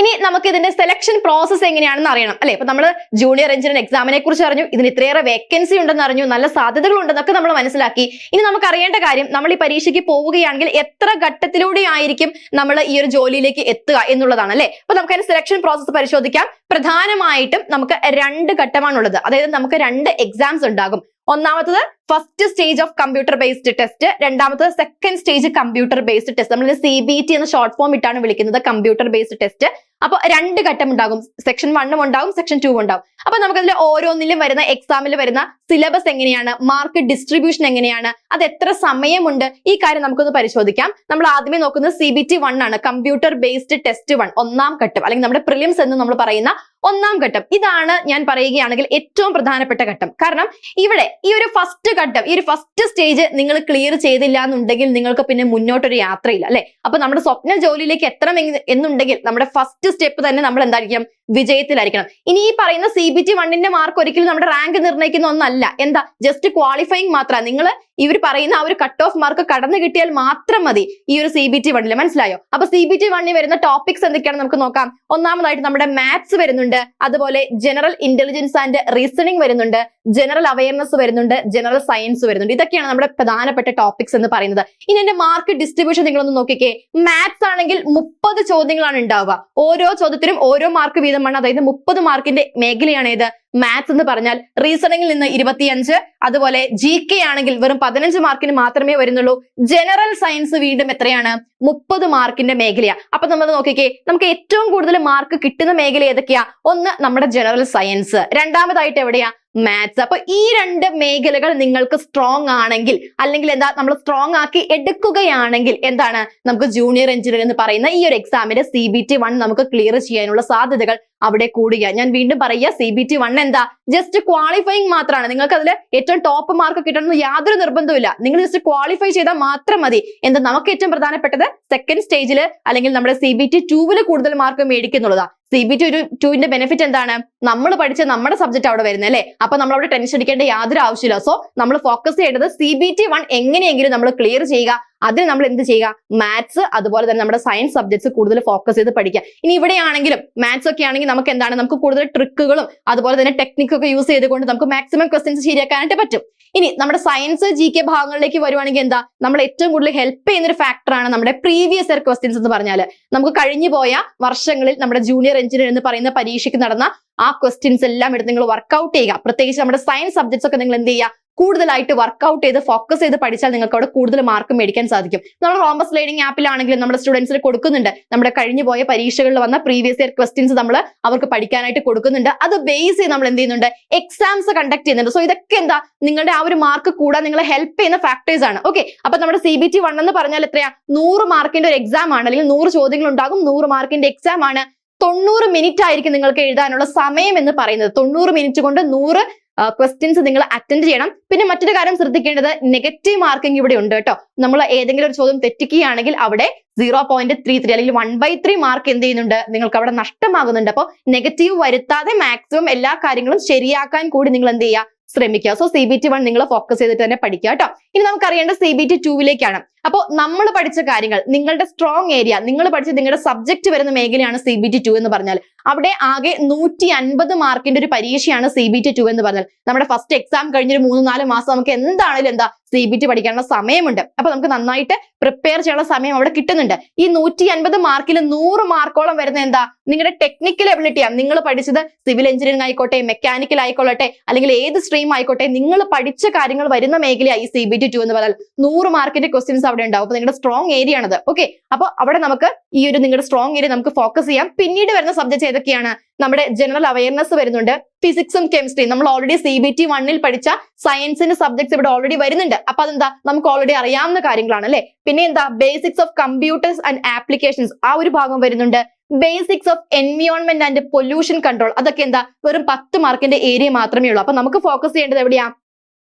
ഇനി നമുക്ക് ഇതിന്റെ സെലക്ഷൻ പ്രോസസ് എങ്ങനെയാണെന്ന് അറിയണം. അല്ലെ? ഇപ്പൊ നമ്മൾ ജൂനിയർ എഞ്ചിനീയർ എക്സാമിനെ കുറിച്ച് അറിഞ്ഞു ഇതിന് ഇത്രയേറെ വേക്കൻസി ഉണ്ടെന്ന് അറിഞ്ഞു നല്ല സാധ്യതകൾ ഉണ്ടെന്നൊക്കെ നമ്മൾ മനസ്സിലാക്കി. ഇനി നമുക്ക് അറിയേണ്ട കാര്യം നമ്മൾ ഈ പരീക്ഷയ്ക്ക് പോവുകയാണെങ്കിൽ എത്ര ഘട്ടത്തിലൂടെ ആയിരിക്കും നമ്മൾ ഈ ഒരു ജോലിയിലേക്ക് എത്തുക എന്നുള്ളതാണ് അല്ലെ? അപ്പൊ നമുക്ക് അതിന്റെ സെലക്ഷൻ പ്രോസസ് പരിശോധിക്കാം. പ്രധാനമായിട്ടും നമുക്ക് രണ്ട് ഘട്ടമാണുള്ളത്. അതായത് നമുക്ക് രണ്ട് എക്സാംസ് ഉണ്ടാകും. ഒന്നാമത്തത് first stage of computer based test രണ്ടാമത്തത് second stage computer based test നമ്മൾ സി ബി ടി എന്ന ഷോർട്ട് ഫോം ഇട്ടാണ് വിളിക്കുന്നത് കമ്പ്യൂട്ടർ ബേസ്ഡ് ടെസ്റ്റ് അപ്പൊ രണ്ട് ഘട്ടം ഉണ്ടാകും. സെക്ഷൻ വണ്ണും ഉണ്ടാകും സെക്ഷൻ ടു ഉണ്ടാകും. അപ്പൊ നമുക്കതിൽ ഓരോന്നിലും വരുന്ന എക്സാമിൽ വരുന്ന സിലബസ് എങ്ങനെയാണ്? മാർക്ക് ഡിസ്ട്രിബ്യൂഷൻ എങ്ങനെയാണ്? അത് എത്ര സമയമുണ്ട്? ഈ കാര്യം നമുക്കൊന്ന് പരിശോധിക്കാം. നമ്മൾ ആദ്യമേ നോക്കുന്നത് സി ബി ടി വൺ ആണ്. കമ്പ്യൂട്ടർ ബേസ്ഡ് ടെസ്റ്റ് വൺ ഒന്നാം ഘട്ടം. അല്ലെങ്കിൽ നമ്മുടെ പ്രിലിംസ് എന്ന് നമ്മൾ പറയുന്ന ഒന്നാം ഘട്ടം. ഇതാണ് ഞാൻ പറയുകയാണെങ്കിൽ ഏറ്റവും പ്രധാനപ്പെട്ട ഘട്ടം. കാരണം ഇവിടെ ഈ ഒരു ഫസ്റ്റ് ഘട്ടം. ഈ ഒരു ഫസ്റ്റ് സ്റ്റേജ് നിങ്ങൾ ക്ലിയർ ചെയ്തില്ല എന്നുണ്ടെങ്കിൽ നിങ്ങൾക്ക് പിന്നെ മുന്നോട്ടൊരു യാത്രയില്ല അല്ലെ? അപ്പൊ നമ്മുടെ സ്വപ്ന ജോലിയിലേക്ക് എത്തണം എന്നുണ്ടെങ്കിൽ നമ്മുടെ ഫസ്റ്റ് സ്റ്റെപ്പ് തന്നെ നമ്മൾ എന്തായിരിക്കും? വിജയത്തിലായിരിക്കണം. ഇനി ഈ പറയുന്ന സി ബി ടി വണ്ണിന്റെ മാർക്ക് ഒരിക്കലും നമ്മുടെ റാങ്ക് നിർണയിക്കുന്ന ഒന്നല്ല. എന്താ? ജസ്റ്റ് ക്വാളിഫയിങ് മാത്രമാണ്. നിങ്ങൾ ഇവർ പറയുന്ന ആ ഒരു കട്ട് ഓഫ് മാർക്ക് കടന്നു കിട്ടിയാൽ മാത്രം മതി ഈ ഒരു സി ബി ടി വണ്ണിൽ മനസ്സിലായോ? അപ്പൊ സി ബി ടി വണ്ണിൽ വരുന്ന ടോപ്പിക്സ് എന്തൊക്കെയാണ് നമുക്ക് നോക്കാം. ഒന്നാമതായിട്ട് നമ്മുടെ മാത്സ് വരുന്നുണ്ട്. അതുപോലെ ജനറൽ ഇന്റലിജൻസ് ആൻഡ് റീസണിങ് വരുന്നുണ്ട്. ജനറൽ അവയർനെസ് വരുന്നുണ്ട്. ജനറൽ സയൻസ് വരുന്നുണ്ട്. ഇതൊക്കെയാണ് നമ്മുടെ പ്രധാനപ്പെട്ട ടോപ്പിക്സ് എന്ന് പറയുന്നത്. ഇനി എന്റെ മാർക്ക് ഡിസ്ട്രിബ്യൂഷൻ നിങ്ങളൊന്ന് നോക്കിക്കേ. മാത്സ് ആണെങ്കിൽ മുപ്പത് ചോദ്യങ്ങളാണ് ഉണ്ടാവുക. ഓരോ ചോദ്യത്തിനും ഓരോ മാർക്ക് വീതമാണ് അതായത് മുപ്പത് മാർക്കിന്റെ മേഖലയാണ് ഏത്? മാത്സ് എന്ന് പറഞ്ഞാൽ റീസണിംഗിൽ നിന്ന് ഇരുപത്തിയഞ്ച് അതുപോലെ ജി കെ ആണെങ്കിൽ വെറും പതിനഞ്ച് മാർക്കിന് മാത്രമേ വരുന്നുള്ളൂ. ജനറൽ സയൻസ് വീണ്ടും എത്രയാണ്? മുപ്പത് മാർക്കിന്റെ മേഖലയാണ് അപ്പൊ നമ്മൾ നോക്കിക്കേ നമുക്ക് ഏറ്റവും കൂടുതൽ മാർക്ക് കിട്ടുന്ന മേഖല ഏതൊക്കെയാ? ഒന്ന് നമ്മുടെ ജനറൽ സയൻസ് രണ്ടാമതായിട്ട് എവിടെയാ? മാത്സ് അപ്പൊ ഈ രണ്ട് മേഖലകൾ നിങ്ങൾക്ക് സ്ട്രോങ് ആണെങ്കിൽ അല്ലെങ്കിൽ എന്താ നമ്മൾ സ്ട്രോങ് ആക്കി എടുക്കുകയാണെങ്കിൽ എന്താണ്? നമുക്ക് ജൂനിയർ എഞ്ചിനീയർ എന്ന് പറയുന്ന ഈ ഒരു എക്സാമിന്റെ സി ബി ടി വൺ നമുക്ക് ക്ലിയർ ചെയ്യാനുള്ള സാധ്യതകൾ അവിടെ കൂടുക. ഞാൻ വീണ്ടും പറയുക സി ബി ടി വൺ എന്താ? ജസ്റ്റ് ക്വാളിഫയിങ് മാത്രമാണ് നിങ്ങൾക്ക് അതിൽ ഏറ്റവും ടോപ്പ് മാർക്ക് കിട്ടണമെന്ന് യാതൊരു നിർബന്ധവുമില്ല. നിങ്ങൾ ജസ്റ്റ് ക്വാളിഫൈ ചെയ്താൽ മാത്രം മതി. എന്താ നമുക്ക് ഏറ്റവും പ്രധാനപ്പെട്ടത്? സെക്കൻഡ് സ്റ്റേജിൽ അല്ലെങ്കിൽ നമ്മുടെ സി ബി ടി ടൂവിൽ കൂടുതൽ മാർക്ക് മേടിക്കുന്നുള്ളതാ. സി ബി ടി ഒരു ടുവിന്റെ ബെനിഫിറ്റ് എന്താണ്? നമ്മൾ പഠിച്ച നമ്മുടെ സബ്ജക്ട് അവിടെ വരുന്നത് അല്ലേ? അപ്പൊ നമ്മൾ അവിടെ ടെൻഷൻ അടിക്കേണ്ട യാതൊരു ആവശ്യമില്ല. സോ നമ്മൾ ഫോക്കസ് ചെയ്യേണ്ടത് സി ബി ടി വൺ എങ്ങനെയെങ്കിലും നമ്മൾ ക്ലിയർ ചെയ്യുക. അതിന് നമ്മൾ എന്ത് ചെയ്യുക? മാത്സ് അതുപോലെ തന്നെ നമ്മുടെ സയൻസ് സബ്ജക്ട്സ് കൂടുതൽ ഫോക്കസ് ചെയ്ത് പഠിക്കുക. ഇനി ഇവിടെയാണെങ്കിലും മാത്സ് ഒക്കെ ആണെങ്കിൽ നമുക്ക് എന്താണ്? നമുക്ക് കൂടുതൽ ട്രിക്കുകളും അതുപോലെ തന്നെ ടെക്നിക്കൊക്കെ യൂസ് ചെയ്തുകൊണ്ട് നമുക്ക് മാക്സിമം ക്വസ്റ്റ്യൻസ് ശരിയാക്കാനായിട്ട് പറ്റും. ഇനി നമ്മുടെ സയൻസ് ജി കെ ഭാഗങ്ങളിലേക്ക് വരുവാണെങ്കിൽ എന്താ? നമ്മൾ ഏറ്റവും കൂടുതൽ ഹെൽപ്പ് ചെയ്യുന്ന ഒരു ഫാക്ടറാണ് നമ്മുടെ പ്രീവിയസ് ഇയർ ക്വസ്റ്റ്യൻസ് എന്ന് പറഞ്ഞാൽ നമുക്ക് കഴിഞ്ഞു പോയ വർഷങ്ങളിൽ നമ്മുടെ ജൂനിയർ എഞ്ചിനീയർ എന്ന് പറയുന്ന പരീക്ഷയ്ക്ക് നടന്ന ആ ക്വസ്റ്റ്യൻസ് എല്ലാം എടുത്ത് നിങ്ങൾ വർക്ക്ഔട്ട് ചെയ്യുക. പ്രത്യേകിച്ച് നമ്മുടെ സയൻസ് സബ്ജക്ട്സ് ഒക്കെ നിങ്ങൾ എന്ത് ചെയ്യുക? കൂടുതലായിട്ട് വർക്ക്ഔട്ട് ചെയ്ത് ഫോക്കസ് ചെയ്ത് പഠിച്ചാൽ നിങ്ങൾക്ക് അവിടെ കൂടുതൽ മാർക്ക് മേടിക്കാൻ സാധിക്കും. നമ്മൾ റോംബസ് ലേണിംഗ് ആപ്പിലാണെങ്കിലും നമ്മുടെ സ്റ്റുഡൻസിന് കൊടുക്കുന്നുണ്ട്. നമ്മുടെ കഴിഞ്ഞു പോയ പരീക്ഷകളിൽ വന്ന പ്രീവിയസ് ഇയർ ക്വസ്റ്റ്യൻസ് നമ്മൾ അവർക്ക് പഠിക്കാനായിട്ട് കൊടുക്കുന്നുണ്ട്. അത് ബേസ് ചെയ്ത് നമ്മൾ എന്ത് ചെയ്യുന്നുണ്ട്? എക്സാംസ് കണ്ടക്ട് ചെയ്യുന്നുണ്ട്. സോ ഇതൊക്കെ എന്താ? നിങ്ങളുടെ ആ ഒരു മാർക്ക് കൂടാൻ നിങ്ങളെ ഹെൽപ്പ് ചെയ്യുന്ന ഫാക്ടേഴ്സ് ആണ്. ഓക്കെ അപ്പൊ നമ്മുടെ സി ബി ടി വൺ എന്ന് പറഞ്ഞാൽ എത്രയാ? നൂറ് മാർക്കിന്റെ ഒരു എക്സാം ആണ്. അല്ലെങ്കിൽ നൂറ് ചോദ്യങ്ങൾ ഉണ്ടാകും. നൂറ് മാർക്കിന്റെ എക്സാം ആണ്. തൊണ്ണൂറ് മിനിറ്റ് ആയിരിക്കും നിങ്ങൾക്ക് എഴുതാനുള്ള സമയം എന്ന് പറയുന്നത്. തൊണ്ണൂറ് മിനിറ്റ് കൊണ്ട് നൂറ് ക്വസ്റ്റ്യൻസ് നിങ്ങൾ അറ്റൻഡ് ചെയ്യണം. പിന്നെ മറ്റൊരു കാര്യം ശ്രദ്ധിക്കേണ്ടത് നെഗറ്റീവ് മാർക്കിംഗ് ഇവിടെ ഉണ്ട് കേട്ടോ. നമ്മൾ ഏതെങ്കിലും ഒരു ചോദ്യം തെറ്റിക്കുകയാണെങ്കിൽ അവിടെ സീറോ പോയിന്റ് ത്രീ ത്രീ അല്ലെങ്കിൽ വൺ ബൈ ത്രീ മാർക്ക് എന്ത് ചെയ്യുന്നുണ്ട്? നിങ്ങൾക്ക് അവിടെ നഷ്ടമാകുന്നുണ്ട്. അപ്പോൾ നെഗറ്റീവ് വരുത്താതെ മാക്സിമം എല്ലാ കാര്യങ്ങളും ശരിയാക്കാൻ കൂടി നിങ്ങൾ എന്ത് ചെയ്യുക? ശ്രമിക്കുക. So C B T one നിങ്ങൾ ഫോക്കസ് ചെയ്തിട്ട് തന്നെ പഠിക്കുക കേട്ടോ. ഇനി നമുക്ക് അറിയേണ്ട സി ബി ടി ടൂവിലേക്കാണ് അപ്പോൾ നമ്മൾ പഠിച്ച കാര്യങ്ങൾ നിങ്ങളുടെ സ്ട്രോങ് ഏരിയ നിങ്ങൾ പഠിച്ച നിങ്ങളുടെ സബ്ജക്ട് വരുന്ന മേഖലയാണ് സി ബി ടി ടു എന്ന് പറഞ്ഞാൽ. അവിടെ ആകെ നൂറ്റി അൻപത് മാർക്കിന്റെ ഒരു പരീക്ഷയാണ് സി ബി ടി ടു എന്ന് പറഞ്ഞാൽ. നമ്മുടെ ഫസ്റ്റ് എക്സാം കഴിഞ്ഞൊരു മൂന്ന് നാല് മാസം നമുക്ക് എന്താണെങ്കിലും എന്താ സി ബി ടി പഠിക്കാനുള്ള സമയമുണ്ട്. അപ്പൊ നമുക്ക് നന്നായിട്ട് പ്രിപ്പയർ ചെയ്യാനുള്ള സമയം അവിടെ കിട്ടുന്നുണ്ട്. ഈ നൂറ്റി അൻപത് മാർക്കിൽ നൂറ് മാർക്കോളം വരുന്ന എന്താ? നിങ്ങളുടെ ടെക്നിക്കൽ എബിലിറ്റിയാണ് നിങ്ങൾ പഠിച്ചത് സിവിൽ എഞ്ചിനീയറിംഗ് ആയിക്കോട്ടെ മെക്കാനിക്കൽ ആയിക്കോട്ടെ അല്ലെങ്കിൽ ഏത് സ്ട്രീം ആയിക്കോട്ടെ നിങ്ങൾ പഠിച്ച കാര്യങ്ങൾ വരുന്ന മേഖലയായി സി ബി ടി ടു എന്ന് പറഞ്ഞാൽ. നൂറ് മാർക്കിന്റെ ക്വസ്റ്റ്യൻസ് അവിടെ ഉണ്ടാവും. അപ്പൊ നിങ്ങളുടെ സ്ട്രോങ് ഏരിയ ആണത്. ഓക്കെ അപ്പൊ അവിടെ നമുക്ക് ഈ ഒരു നിങ്ങളുടെ സ്ട്രോങ് ഏരിയ നമുക്ക് ഫോക്കസ് ചെയ്യാം. പിന്നീട് വരുന്ന സബ്ജക്ട് ഏതൊക്കെയാണ്? നമ്മുടെ ജനറൽ അവയർനെസ് വരുന്നുണ്ട്. ഫിസിക്സും കെമിസ്ട്രിയും നമ്മൾ ഓൾറെഡി സി ബി ടി വണ്ണിൽ പഠിച്ച സയൻസിന്റെ സബ്ജക്ട്സ് ഇവിടെ ഓൾറെഡി വരുന്നുണ്ട്. അപ്പൊ അതെന്താ? നമുക്ക് ഓൾറെഡി അറിയാവുന്ന കാര്യങ്ങളാണ് അല്ലെ? പിന്നെ എന്താ? Basics of computers and applications ആ ഒരു ഭാഗം വരുന്നുണ്ട്. Basics of environment and pollution control അതൊക്കെ എന്താ? വെറും പത്ത് മാർക്കിന്റെ ഏരിയ മാത്രമേ ഉള്ളൂ. അപ്പൊ നമുക്ക് ഫോക്കസ് ചെയ്യേണ്ടത് എവിടെയാ?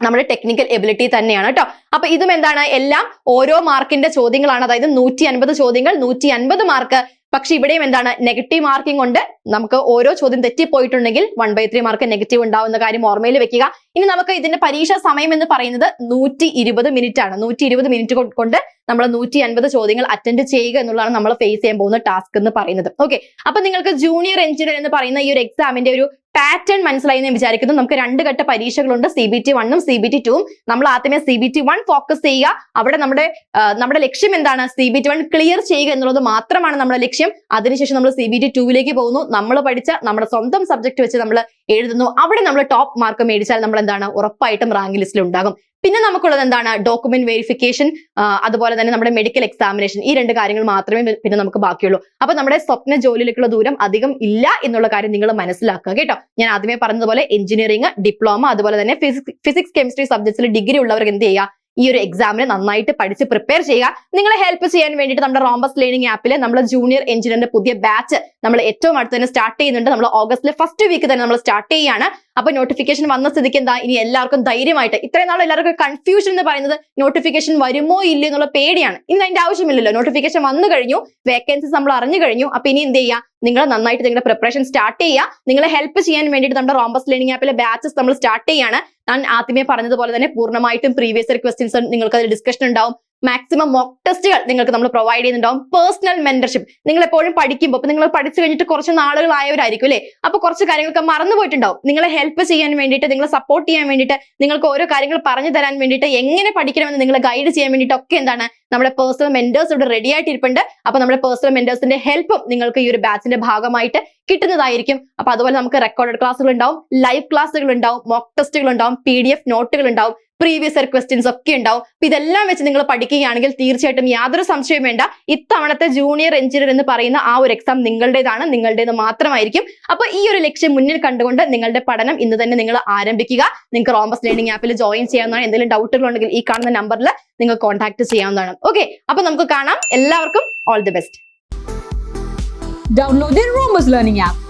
നമ്മുടെ ടെക്നിക്കൽ എബിലിറ്റി തന്നെയാണ് കേട്ടോ അപ്പൊ ഇതും എന്താണ്? എല്ലാം ഓരോ മാർക്കിന്റെ ചോദ്യങ്ങളാണ്. അതായത് നൂറ്റി അൻപത് ചോദ്യങ്ങൾ നൂറ്റി അൻപത് മാർക്ക് പക്ഷെ ഇവിടെയും എന്താണ്? നെഗറ്റീവ് മാർക്കിംഗ് കൊണ്ട് നമുക്ക് ഓരോ ചോദ്യം തെറ്റിപ്പോയിട്ടുണ്ടെങ്കിൽ one by three mark negative ഉണ്ടാവുന്ന കാര്യം ഓർമ്മയിൽ വെക്കുക. ഇനി നമുക്ക് ഇതിന്റെ പരീക്ഷാ സമയം എന്ന് പറയുന്നത് നൂറ്റി ഇരുപത് മിനിറ്റ് ആണ്. നൂറ്റി ഇരുപത് മിനിറ്റ് കൊണ്ട് നമ്മൾ നൂറ്റി അൻപത് ചോദ്യങ്ങൾ അറ്റൻഡ് ചെയ്യുക എന്നുള്ളതാണ് നമ്മൾ ഫേസ് ചെയ്യാൻ പോകുന്ന ടാസ്ക് എന്ന് പറയുന്നത്. ഓക്കെ അപ്പൊ നിങ്ങൾക്ക് ജൂനിയർ എഞ്ചിനീയർ എന്ന് പറയുന്ന ഈ ഒരു എക്സാമിന്റെ ഒരു പാറ്റേൺ മനസ്സിലായി എന്ന് വിചാരിക്കുന്നു. നമുക്ക് രണ്ട് ഘട്ട പരീക്ഷകളുണ്ട്. സി ബി ടി വണ്ണും സി ബി ടി ടൂവും നമ്മൾ ആദ്യമേ C B T one focus ചെയ്യുക. അവിടെ നമ്മുടെ നമ്മുടെ ലക്ഷ്യം എന്താണ്? C B T one clear ചെയ്യുക എന്നുള്ളത് മാത്രമാണ് നമ്മുടെ ലക്ഷ്യം. അതിനുശേഷം നമ്മൾ സി ബി ടി ടൂവിലേക്ക് പോകുന്നു. നമ്മൾ പഠിച്ച നമ്മുടെ സ്വന്തം സബ്ജക്ട് വെച്ച് നമ്മൾ എഴുതുന്നു. അവിടെ നമ്മൾ ടോപ്പ് മാർക്ക് മേടിച്ചാൽ നമ്മൾ എന്താണ് ഉറപ്പായിട്ടും റാങ്ക് ലിസ്റ്റിൽ ഉണ്ടാകും. പിന്നെ നമുക്കുള്ളത് എന്താണ്? ഡോക്യുമെന്റ് വെരിഫിക്കേഷൻ അതുപോലെ തന്നെ നമ്മുടെ മെഡിക്കൽ എക്സാമിനേഷൻ ഈ രണ്ട് കാര്യങ്ങൾ മാത്രമേ പിന്നെ നമുക്ക് ബാക്കിയുള്ളൂ. അപ്പൊ നമ്മുടെ സ്വപ്ന ജോലിയിലേക്കുള്ള ദൂരം അധികം ഇല്ല എന്നുള്ള കാര്യം നിങ്ങൾ മനസ്സിലാക്കുക കേട്ടോ. ഞാൻ ആദ്യമേ പറഞ്ഞതുപോലെ എഞ്ചിനീയറിംഗ് ഡിപ്ലോമ അതുപോലെ തന്നെ ഫിസിക്സ് കെമിസ്ട്രി സബ്ജക്ട്സിൽ ഡിഗ്രി ഉള്ളവർക്ക് എന്ത് ചെയ്യുക ഈ ഒരു എക്സാമിന് നന്നായിട്ട് പഠിച്ച് പ്രിപ്പയർ ചെയ്യുക. നിങ്ങളെ ഹെൽപ്പ് ചെയ്യാൻ വേണ്ടിയിട്ട് നമ്മുടെ റോംബസ് ലേണിംഗ് ആപ്പിൽ നമ്മൾ ജൂനിയർ എഞ്ചിനീയറിന്റെ പുതിയ ബാച്ച് നമ്മൾ ഏറ്റവും അടുത്ത് തന്നെ സ്റ്റാർട്ട് ചെയ്യുന്നുണ്ട്. നമ്മൾ ഓഗസ്റ്റിലെ ഫസ്റ്റ് വീക്ക് തന്നെ നമ്മൾ സ്റ്റാർട്ട് ചെയ്യുകയാണ്. അപ്പൊ നോട്ടിഫിക്കേഷൻ വന്ന സ്ഥിതിക്ക് എന്താ? ഇനി എല്ലാവർക്കും ധൈര്യമായിട്ട്. ഇത്രയും നാൾ എല്ലാവർക്കും കൺഫ്യൂഷൻ എന്ന് പറയുന്നത് നോട്ടിഫിക്കേഷൻ വരുമോ ഇല്ലയോ എന്നുള്ള പേടിയാണ്. ഇനി അതിന്റെ ആവശ്യമില്ലല്ലോ. നോട്ടിഫിക്കേഷൻ വന്നു കഴിഞ്ഞു. വേക്കൻസി നമ്മൾ അറിഞ്ഞു കഴിഞ്ഞു. അപ്പൊ ഇനി എന്ത് ചെയ്യുക? നിങ്ങൾ നന്നായിട്ട് നിങ്ങളുടെ പ്രിപ്പറേഷൻ സ്റ്റാർട്ട് ചെയ്യുക. നിങ്ങളെ ഹെൽപ്പ് ചെയ്യാൻ വേണ്ടിയിട്ട് നമ്മുടെ റോംബസ് ലേണിംഗ് ആപ്പിലെ ബാച്ചസ് നമ്മൾ സ്റ്റാർട്ട് ചെയ്യാണ്. ഞാൻ ആദ്യമേ പറഞ്ഞതുപോലെ തന്നെ പൂർണമായിട്ടും പ്രീവിയസ് ക്വസ്റ്റ്യൻസ് നിങ്ങൾക്ക് അതിൽ ഡിസ്കഷൻ ഉണ്ടാവും. മാക്സിമം മോക്ക് ടെസ്റ്റുകൾ നിങ്ങൾക്ക് നമ്മൾ പ്രൊവൈഡ് ചെയ്യുന്നുണ്ടാവും. പേഴ്സണൽ മെന്റർഷിപ്പ് നിങ്ങൾ എപ്പോഴും പഠിക്കുമ്പോൾ നിങ്ങൾ പഠിച്ചു കഴിഞ്ഞിട്ട് കുറച്ച് നാളുകളായവരായിരിക്കും അല്ലേ? അപ്പൊ കുറച്ച് കാര്യങ്ങളൊക്കെ മറന്നു പോയിട്ടുണ്ടാവും. നിങ്ങളെ ഹെൽപ്പ് ചെയ്യാൻ വേണ്ടിയിട്ട് നിങ്ങളെ സപ്പോർട്ട് ചെയ്യാൻ വേണ്ടിയിട്ട് നിങ്ങൾക്ക് ഓരോ കാര്യങ്ങൾ പറഞ്ഞു തരാൻ വേണ്ടിയിട്ട് എങ്ങനെ പഠിക്കണമെന്ന് നിങ്ങളെ ഗൈഡ് ചെയ്യാൻ വേണ്ടിയിട്ട് ഒക്കെ എന്താണ് നമ്മുടെ പേഴ്സണൽ മെന്റേഴ്സ് ഇവിടെ റെഡി ആയിട്ടിരിപ്പുണ്ട്. അപ്പൊ നമ്മുടെ പേഴ്സണൽ മെന്റേഴ്സിന്റെ ഹെൽപ്പും നിങ്ങൾക്ക് ഈ ഒരു ബാച്ചിന്റെ ഭാഗമായിട്ട് കിട്ടുന്നതായിരിക്കും. അപ്പൊ അതുപോലെ നമുക്ക് റെക്കോർഡഡ് ക്ലാസ്സുകൾ ഉണ്ടാവും. ലൈവ് ക്ലാസ്സുകൾ ഉണ്ടാവും. മോക്ക് ടെസ്റ്റുകൾ ഉണ്ടാവും. പി ഡി എഫ് നോട്ടുകൾ ഉണ്ടാവും. പ്രീവിയസ് ഇയർ ക്വസ്റ്റ്യൻസ് ഒക്കെ ഉണ്ടാവും. അപ്പൊ ഇതെല്ലാം വെച്ച് നിങ്ങൾ പഠിക്കുകയാണെങ്കിൽ തീർച്ചയായിട്ടും യാതൊരു സംശയവും വേണ്ട. ഇത്തവണത്തെ ജൂനിയർ എഞ്ചിനീയർ എന്ന് പറയുന്ന ആ ഒരു എക്സാം നിങ്ങളുടേതാണ് നിങ്ങളുടേത് മാത്രമായിരിക്കും. അപ്പൊ ഈ ഒരു ലക്ഷ്യം മുന്നിൽ കണ്ടുകൊണ്ട് നിങ്ങളുടെ പഠനം ഇന്ന് തന്നെ നിങ്ങൾ ആരംഭിക്കുക. നിങ്ങൾക്ക് റോമസ് ലേണിംഗ് ആപ്പിൽ ജോയിൻ ചെയ്യാവുന്നതാണ്. എന്തെങ്കിലും ഡൗട്ടുകൾ ഉണ്ടെങ്കിൽ ഈ കാണുന്ന നമ്പറിൽ നിങ്ങൾ കോൺടാക്ട് ചെയ്യാവുന്നതാണ്. ഓക്കെ അപ്പൊ നമുക്ക് കാണാം. എല്ലാവർക്കും all the best download Romus Learning app.